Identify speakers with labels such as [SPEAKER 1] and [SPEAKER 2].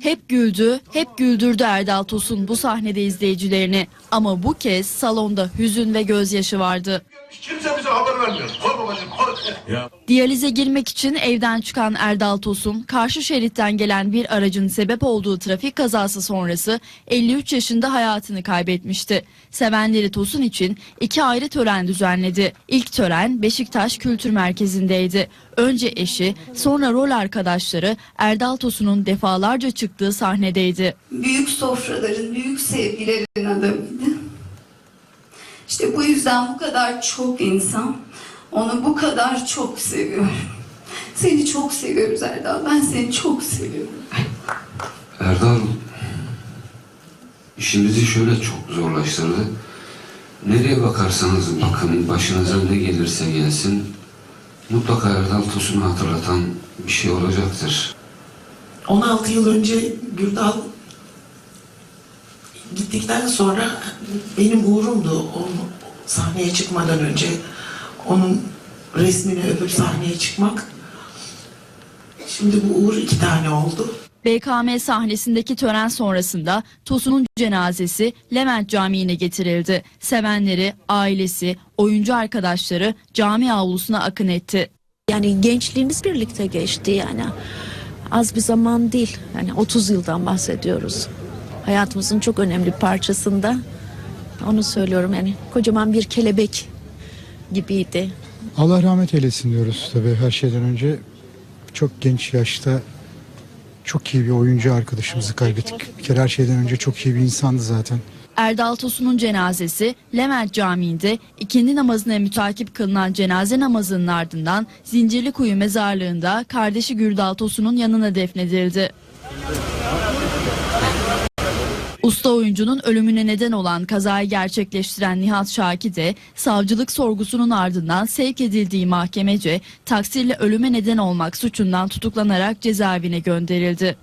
[SPEAKER 1] Hep güldü, hep güldürdü Erdal Tosun bu sahnede izleyicilerini. Ama bu kez salonda hüzün ve gözyaşı vardı.
[SPEAKER 2] Kimse bize haber vermiyor. Koy babacığım koy.
[SPEAKER 1] Diyalize girmek için evden çıkan Erdal Tosun, karşı şeritten gelen bir aracın sebep olduğu trafik kazası sonrası 53 yaşında hayatını kaybetmişti. Sevenleri Tosun için iki ayrı tören düzenledi. İlk tören Beşiktaş Kültür Merkezi'ndeydi. Önce eşi, sonra rol arkadaşları Erdal Tosun'un defalarca çıktığı sahnedeydi.
[SPEAKER 3] büyük sofraların, büyük sevgilerin İşte bu yüzden bu kadar çok insan onu bu kadar çok seviyor. Seni çok seviyoruz Erdal. Ben seni çok seviyorum.
[SPEAKER 4] Erdal işimizi şöyle çok zorlaştırdı. Nereye bakarsanız bakın başınıza ne gelirse gelsin mutlaka Erdal Tosun'u hatırlatan bir şey olacaktır.
[SPEAKER 5] 16 yıl önce Gürdal gittikten sonra benim uğrumdu o sahneye çıkmadan önce onun resmini öpüp sahneye çıkmak. Şimdi bu uğur iki tane oldu.
[SPEAKER 1] BKM sahnesindeki tören sonrasında Tosun'un cenazesi Levent Camii'ne getirildi. Sevenleri, ailesi, oyuncu arkadaşları cami avlusuna akın etti.
[SPEAKER 6] Yani gençliğimiz birlikte geçti yani. Az bir zaman değil. Yani 30 yıldan bahsediyoruz. Hayatımızın çok önemli bir parçasında. Onu söylüyorum yani kocaman bir kelebek gibiydi.
[SPEAKER 7] Allah rahmet eylesin diyoruz tabii her şeyden önce. Çok genç yaşta çok iyi bir oyuncu arkadaşımızı kaybettik. Bir kere her şeyden önce çok iyi bir insandı zaten.
[SPEAKER 1] Erdal Tosun'un cenazesi Levent Camii'nde ikindi namazına mütakip kılınan cenaze namazının ardından Zincirlikuyu mezarlığında kardeşi Gürdal Tosun'un yanına defnedildi. Usta oyuncunun ölümüne neden olan kazayı gerçekleştiren Nihat Şaki de savcılık sorgusunun ardından sevk edildiği mahkemece taksirle ölüme neden olmak suçundan tutuklanarak cezaevine gönderildi.